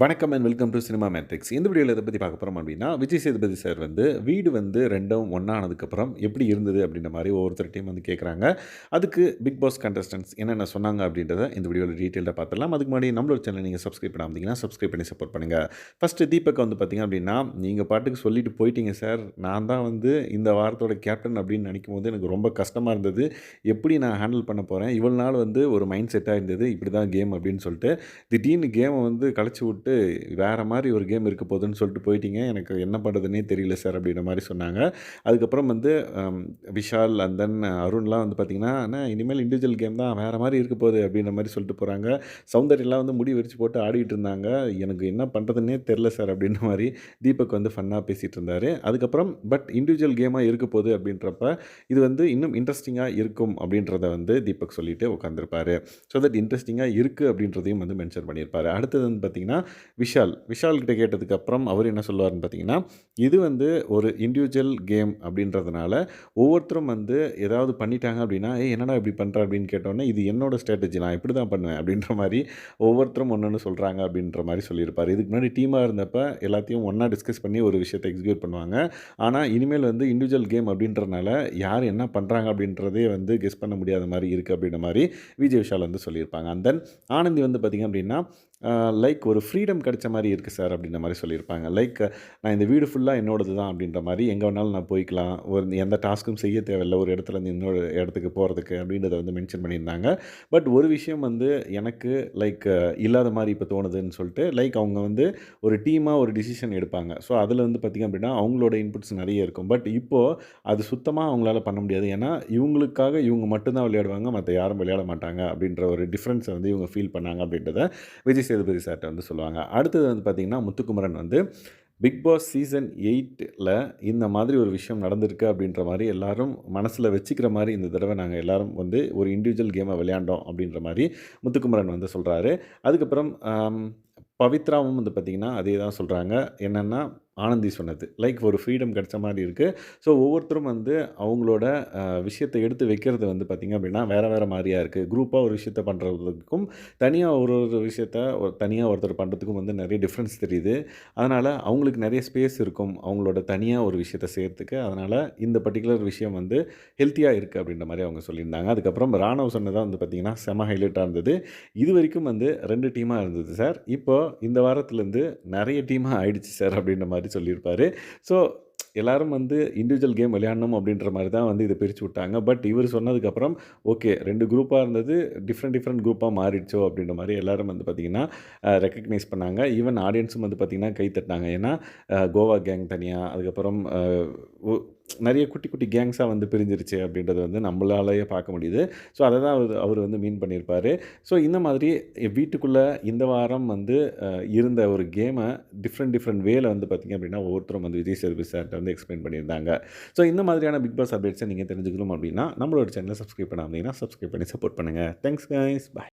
வணக்கம் and welcome to cinema Mathics இந்த வீடியோவில் இதை பற்றி பார்க்க போகிறோம் அப்படின்னா விஜய் சேதுபதி சார் வந்து வீடு வந்து ரெண்டும் ஒன்றானதுக்கப்புறம் எப்படி இருந்தது அப்படின்ற மாதிரி ஒவ்வொருத்தர்கிட்டையும் வந்து கேட்குறாங்க அதுக்கு பிக் பாஸ் கண்டஸ்டன்ஸ் என்னென்ன சொன்னாங்க அப்படின்றத இந்த வீடியோவில் டீட்டெயிலாக பார்த்துடலாம். அதுக்கு முன்னாடி நம்மளோட சேனல் நீங்கள் சப்ஸ்கிரைப் பண்ணாமதிங்கன்னா சப்ஸ்கிரைப் பண்ணி சப்போர்ட் பண்ணுங்கள் ஃபஸ்ட்டு தீபக் வந்து பார்த்திங்க அப்படின்னா நீங்கள் பாட்டுக்கு சொல்லிட்டு போயிட்டீங்க சார் நான் தான் வந்து இந்த வாரத்தோட கேப்டன் அப்படின்னு நினைக்கும் போது எனக்கு ரொம்ப கஷ்டமாக இருந்தது. எப்படி நான் ஹேண்டில் பண்ண போகிறேன் இவ்வளோ நாள் வந்து ஒரு மைண்ட் செட்டாக இருந்தது. இப்படி தான் கேம் அப்படின்னு சொல்லிட்டு திடீர்னு கேமை வந்து கழிச்சு விட்டு விட்டு வேறு மாதிரி ஒரு கேம் இருக்க போகுதுன்னு சொல்லிட்டு போயிட்டீங்க. எனக்கு என்ன பண்ணுறதுனே தெரியல சார் அப்படின்ற மாதிரி சொன்னாங்க. அதுக்கப்புறம் வந்து விஷால் அண்ட் தென் அருண்லாம் வந்து பார்த்திங்கன்னா ஆனால் இனிமேல் இண்டிவிஜுவல் கேம் தான் வேறு மாதிரி இருக்க போகுது அப்படின்ற மாதிரி சொல்லிட்டு போகிறாங்க சௌந்தர்யெல்லாம் வந்து முடி விரிச்சு போட்டு ஆடிட்டு இருந்தாங்க. எனக்கு என்ன பண்ணுறதுனே தெரில சார் அப்படின்ற மாதிரி தீபக் வந்து ஃபன்னாக பேசிகிட்டு இருந்தார். அதுக்கப்புறம் பட் இண்டிவிஜுவல் கேமாக இருக்க போகுது அப்படின்றப்ப இது வந்து இன்னும் இன்ட்ரெஸ்டிங்காக இருக்கும் அப்படின்றத வந்து தீபக் சொல்லிட்டு உட்காந்துருப்பார் ஸோ தட் இன்ட்ரெஸ்டிங்காக இருக்குது அப்படின்றதையும் வந்து மென்ஷன் பண்ணியிருப்பார். அடுத்தது வந்து பார்த்திங்கன்னா விஷால் விஷால் கிட்ட கேட்டதுக்கு அப்புறம் அவர் என்ன சொல்லுவார்னு பார்த்தீங்கன்னா இது வந்து ஒரு இண்டிவிஜுவல் கேம் அப்படின்றதுனால ஒவ்வொருத்தரும் வந்து ஏதாவது பண்ணிட்டாங்க அப்படின்னா ஏ என்னடா இப்படி பண்ணுற அப்படின்னு கேட்டோன்னே இது என்னோட ஸ்ட்ராட்டஜி நான் இப்படி தான் பண்ணுவேன். அப்படின்ற மாதிரி ஒவ்வொருத்தரும் ஒன்று ஒன்று சொல்கிறாங்க அப்படின்ற மாதிரி சொல்லியிருப்பார். இதுக்கு முன்னாடி டீமாக இருந்தப்ப எல்லாத்தையும் ஒன்றா டிஸ்கஸ் பண்ணி ஒரு விஷயத்தை எக்ஸிக்யூட் பண்ணுவாங்க. ஆனால் இனிமேல் வந்து இண்டிவிஜுவல் கேம் அப்படின்றனால யார் என்ன பண்ணுறாங்க அப்படின்றதே வந்து கெஸ் பண்ண முடியாத மாதிரி இருக்குது அப்படின்ற மாதிரி விஜய் விஷால் வந்து சொல்லியிருப்பாங்க. அண்ட் தென் ஆனந்தி வந்து பார்த்திங்க அப்படின்னா லைக் ஒரு ஃப்ரீடம் கிடைச்ச மாதிரி இருக்குது சார் அப்படின்ற மாதிரி சொல்லியிருப்பாங்க. லைக் நான் இந்த வீடு ஃபுல்லாக என்னோடது தான் அப்படின்ற மாதிரி எங்கே வேணாலும் நான் போய்க்கலாம். ஒரு எந்த டாஸ்க்கும் செய்ய தேவையில்லை ஒரு இடத்துலேருந்து இன்னொரு இடத்துக்கு போகிறதுக்கு அப்படின்றத வந்து மென்ஷன் பண்ணியிருந்தாங்க. பட் ஒரு விஷயம் வந்து எனக்கு லைக் இல்லாத மாதிரி இப்போ தோணுதுன்னு சொல்லிட்டு லைக் அவங்க வந்து ஒரு டீமாக ஒரு டிசிஷன் எடுப்பாங்க. ஸோ அதில் வந்து பார்த்திங்க அப்படின்னா அவங்களோட இன்புட்ஸ் நிறைய இருக்கும். பட் இப்போது அது சுத்தமாக அவங்களால பண்ண முடியாது. ஏன்னா இவங்களுக்காக இவங்க மட்டும்தான் விளையாடுவாங்க மற்ற யாரும் விளையாட மாட்டாங்க அப்படின்ற ஒரு டிஃப்ரென்ஸை வந்து இவங்க ஃபீல் பண்ணாங்க அப்படின்றத விஜய் சேதுபதி சார்கிட்ட வந்து சொல்லுவாங்க. அடுத்தது வந்து பார்த்திங்கன்னா முத்துக்குமரன் வந்து பிக் பாஸ் சீசன் எயிட்டில் இந்த மாதிரி ஒரு விஷயம் நடந்திருக்கு அப்படின்ற மாதிரி எல்லோரும் மனசில் வச்சுக்கிற மாதிரி இந்த தடவை நாங்கள் எல்லோரும் வந்து ஒரு இண்டிவிஜுவல் கேமை விளையாண்டோம் அப்படின்ற மாதிரி முத்துக்குமரன் வந்து சொல்கிறாரு அதுக்கப்புறம் பவித்ராவும் வந்து பார்த்திங்கன்னா அதே தான் சொல்கிறாங்க என்னென்னா ஆனந்தி சொன்னது. லைக் ஒரு ஃப்ரீடம் கிடைச்ச மாதிரி இருக்குது ஸோ ஒவ்வொருத்தரும் வந்து அவங்களோட விஷயத்தை எடுத்து வைக்கிறது வந்து பார்த்திங்க அப்படின்னா வேறு வேறு மாதிரியாக இருக்குது குரூப்பாக ஒரு விஷயத்த பண்ணுறதுக்கும் தனியாக ஒரு ஒரு விஷயத்த ஒரு தனியாக ஒருத்தர் பண்ணுறதுக்கும் வந்து நிறைய டிஃப்ரென்ஸ் தெரியுது. அதனால் அவங்களுக்கு நிறைய ஸ்பேஸ் இருக்கும் அவங்களோட தனியாக ஒரு விஷயத்த செய்கிறதுக்கு அதனால் இந்த பர்டிகுலர் விஷயம் வந்து ஹெல்த்தியாக இருக்குது அப்படின்ற மாதிரி அவங்க சொல்லியிருந்தாங்க. அதுக்கப்புறம் ராணவ் சொன்னதாக வந்து பார்த்திங்கன்னா செம ஹைலைட்டாக இருந்தது. இது வரைக்கும் வந்து ரெண்டு டீமாக இருந்தது சார் இப்போ இந்த வாரத்துலேருந்து நிறைய டீமாக ஆயிடுச்சு சார் அப்படின்ற மாதிரி மாதிரி சொல்லியிருப்பார். ஸோ எல்லாரும் வந்து இண்டிவிஜுவல் கேம் விளையாடணும் அப்படின்ற மாதிரி தான் வந்து இதை பிரித்து விட்டாங்க. பட் இவர் சொன்னதுக்கப்புறம் ஓகே ரெண்டு குரூப்பாக இருந்தது டிஃப்ரெண்ட் டிஃப்ரெண்ட் குரூப்பாக மாறிடுச்சோ அப்படின்ற மாதிரி எல்லோரும் வந்து பார்த்திங்கன்னா ரெக்கக்னைஸ் பண்ணாங்க. ஈவன் ஆடியன்ஸும் வந்து பார்த்திங்கன்னா கை தட்டினாங்க. ஏன்னா கோவா கேங் தனியாக அதுக்கப்புறம் நிறைய குட்டி குட்டி கேங்ஸாக வந்து பிரிஞ்சிருச்சு அப்படின்றது வந்து நம்மளாலேயே பார்க்க முடியுது. ஸோ அதை தான் அவர் அவர் வந்து மீன் பண்ணியிருப்பார். ஸோ இந்த மாதிரி வீட்டுக்குள்ளே இந்த வாரம் வந்து இருந்த ஒரு கேமை டிஃப்ரெண்ட் டிஃப்ரெண்ட் வேல வந்து பார்த்திங்க அப்படின்னா ஒவ்வொருத்தரும் வந்து விஜய் சர்வீஸ் சார்கிட்ட வந்து எக்ஸ்பிளைன் பண்ணியிருந்தாங்க. ஸோ இந்த மாதிரியான பிக் பாஸ் அப்டேட்ஸை நீங்கள் தெரிஞ்சுக்கணும் அப்படின்னா நம்மளோட சேனலை சப்ஸ்கிரைப் பண்ணாமல் சப்ஸ்கிரைப் பண்ணி சப்போர்ட் பண்ணுங்கள் தேங்க்ஸ் கைஸ் பாய்